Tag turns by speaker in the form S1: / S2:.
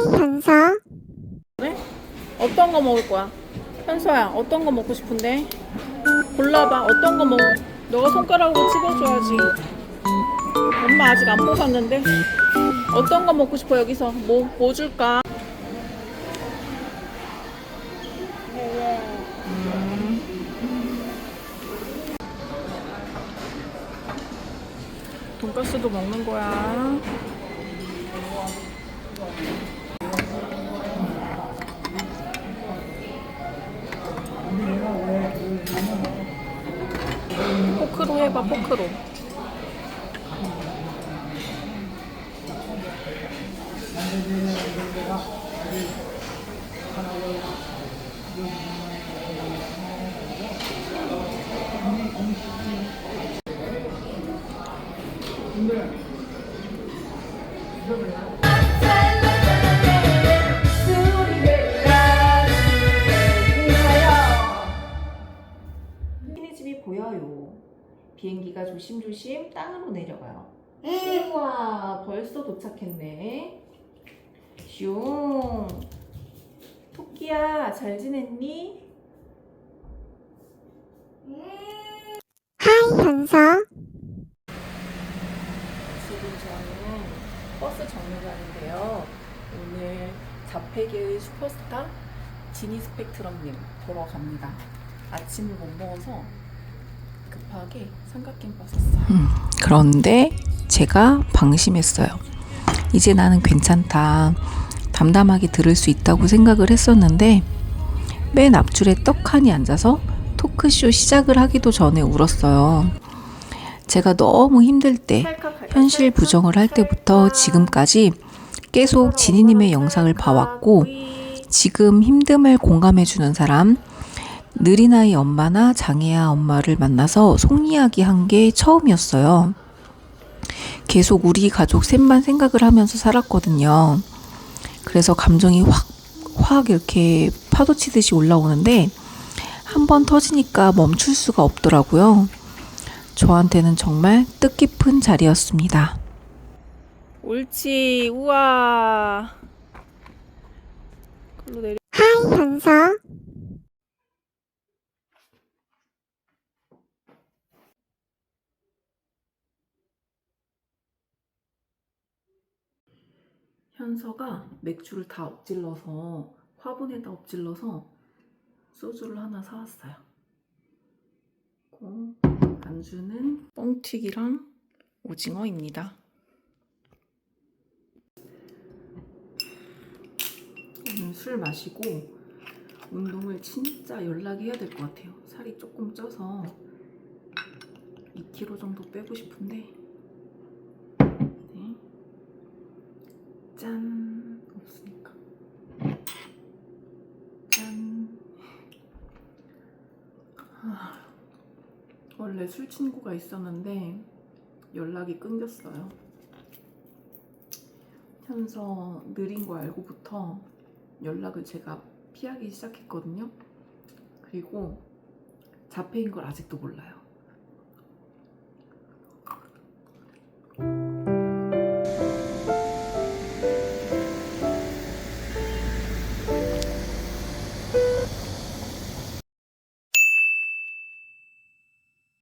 S1: 하이 현서
S2: 네? 어떤 거 먹을 거야? 현서야, 어떤 거 먹고 싶은데? 골라봐. 어떤 거 먹어? 너가 손가락으로 집어줘야지. 엄마 아직 안 뽑았는데. 어떤 거 먹고 싶어 여기서? 뭐, 뭐 줄까? 돈가스도 먹는 거야. 해봐, 포크로.
S3: 비행기가 조심조심 땅으로 내려가요. 우와, 벌써 도착했네. 슝. 토끼야, 잘 지냈니?
S1: 하이 현서
S3: 지금 저는 버스 정류장인데요. 오늘 자폐계의 슈퍼스타 지니 스펙트럼님 보러 갑니다. 아침을 못 먹어서 급하게 삼각김밥 샀어요.
S4: 그런데 제가 방심했어요. 이제 나는 괜찮다. 담담하게 들을 수 있다고 생각을 했었는데 맨 앞줄에 떡하니 앉아서 토크쇼 시작을 하기도 전에 울었어요. 제가 너무 힘들 때 현실 부정을 할 때부터 지금까지 계속 지니님의 영상을 봐왔고 지금 힘듦을 공감해주는 사람 느린아이 엄마나 장애아 엄마를 만나서 속 이야기 한 게 처음이었어요. 계속 우리 가족 셋만 생각을 하면서 살았거든요. 그래서 감정이 확, 확 이렇게 파도치듯이 올라오는데 한 번 터지니까 멈출 수가 없더라고요. 저한테는 정말 뜻깊은 자리였습니다.
S2: 옳지, 우와.
S1: 하이 현서
S3: 현서가 맥주를 다 엎질러서 화분에다 엎질러서 소주를 하나 사왔어요. 안주는 뻥튀기랑 오징어입니다. 오늘 술 마시고 운동을 진짜 연락해야 될 것 같아요. 살이 조금 쪄서 2kg 정도 빼고 싶은데 짠 없으니까. 짠. 아, 원래 술 친구가 있었는데 연락이 끊겼어요. 현서 느린 거 알고부터 연락을 제가 피하기 시작했거든요. 그리고 자폐인 걸 아직도 몰라요